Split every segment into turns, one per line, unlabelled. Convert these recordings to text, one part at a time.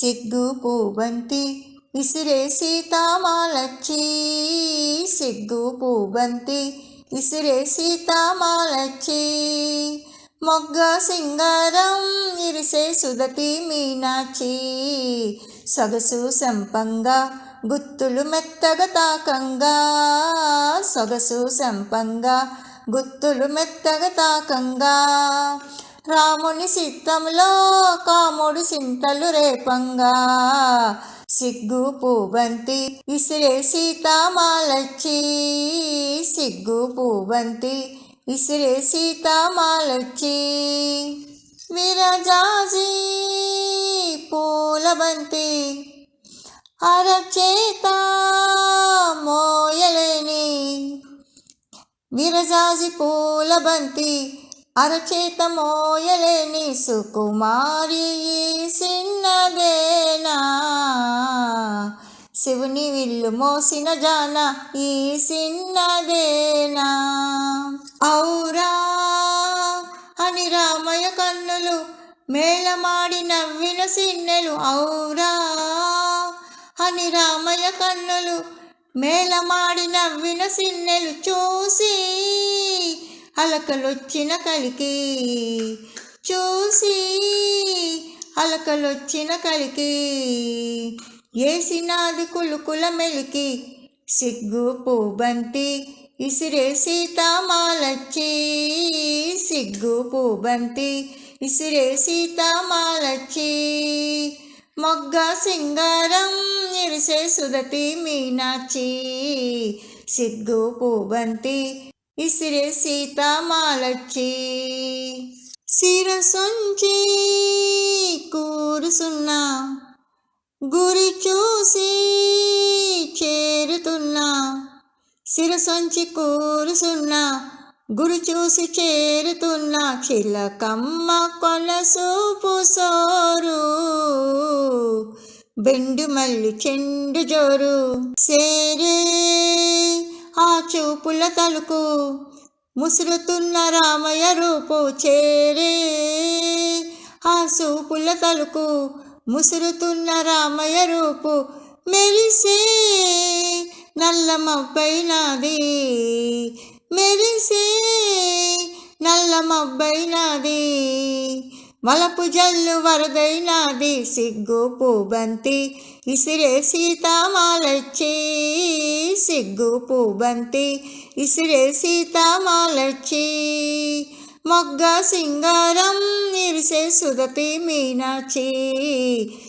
సిగ్గు పూబంతి ఇసిరే సీతామాలచ్చి సిగ్గు పూబంతి ఇసిరే సీతామాలచ్చి మొగ్గ సింగారం ఇరిసే సుదతి మీనాచి సొగసు సంపంగా గుత్తులు మెత్తగా తాకంగా. సొగసు సంపంగా గుత్తులు మెత్తగా తాకంగా. రాముని సిద్ధంలో కాముడు సింతలు రేపంగా. సిగ్గు పూబంతి ఇసిరే సీతామాలచ్చి. సిగ్గు పూబంతి ఇసిరే సీతామాలచ్చి. విరజాజీ పూలబంతి అరచేత మోయలేని. విరజాజి పూలబంతి అరచేత మోయలేని సుకుమారి సిన్నదేనా? శివుని విల్లు మోసిన జాన ఈ సిన్నదేనా? ఔరా! అని రామయ్య కన్నులు మేళమాడి నవ్విన సిన్నెలు ఔరా! అని రామయ్య కన్నులు మేళమాడి నవ్విన సిన్నెలు చూసి అలకలొచ్చిన కలికి చూసి అలకలొచ్చిన కలికి ఏసినాది కులుకుల మెలికి సిగ్గు పూబంతి ఇసిరే సీతామాలచ్చి సిగ్గు పూబంతి ఇసిరే సీతామాలచ్చి మొగ్గ సింగారం ఇరిసే సుదతి మీనాచి సిగ్గు పూబంతి ఇసిరే సీతామాలచ్చి శిరసొంచి కూరుసున్నా. గురి చూసి చేరుతున్నా. శిరసొంచి కూరుసున్న. గురి చూసి చేరుతున్నా. చిలకమ్మ కొనసూపు సోరు బెండు మల్లి చెండు జోరు. సేరే చూపుల తలుకు ముసురుతున్న రామయ్య రూపు చేరే. ఆ చూపుల తలుకు ముసురుతున్న రామయ్య రూపు మెరిసే. నల్లమబ్బైనాది మెరిసే. నల్లమబ్బైనాది వలపు జల్లు వరదైనాది సిగ్గు పూబంతి. ఇసిరే సీతామాలచ్చి సిగ్గు పూబంతి. ఇసిరే సీతామాలచ్చి మొగ్గ సింగారం నిరిసే సుదతి మీనాచి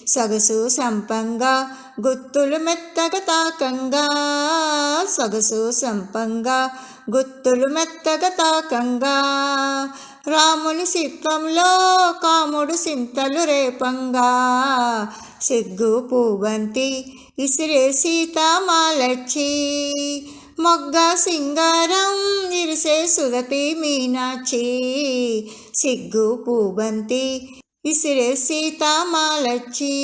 సొగసు సంపంగా గుత్తులు మెత్తగా తాకంగా సొగసు సంపంగా. గుత్తులు మెత్తగా తాకంగా రాములు సిత్తంలో కాముడు సింతలు రేపంగా. సిగ్గు పూబంతి ఇసిరే సీతామాలచ్చి మొగ్గ సింగారం ఇరిసే సుగతి మీనాచి సిగ్గు పూబంతి ఇసిరే సీతామాలచ్చి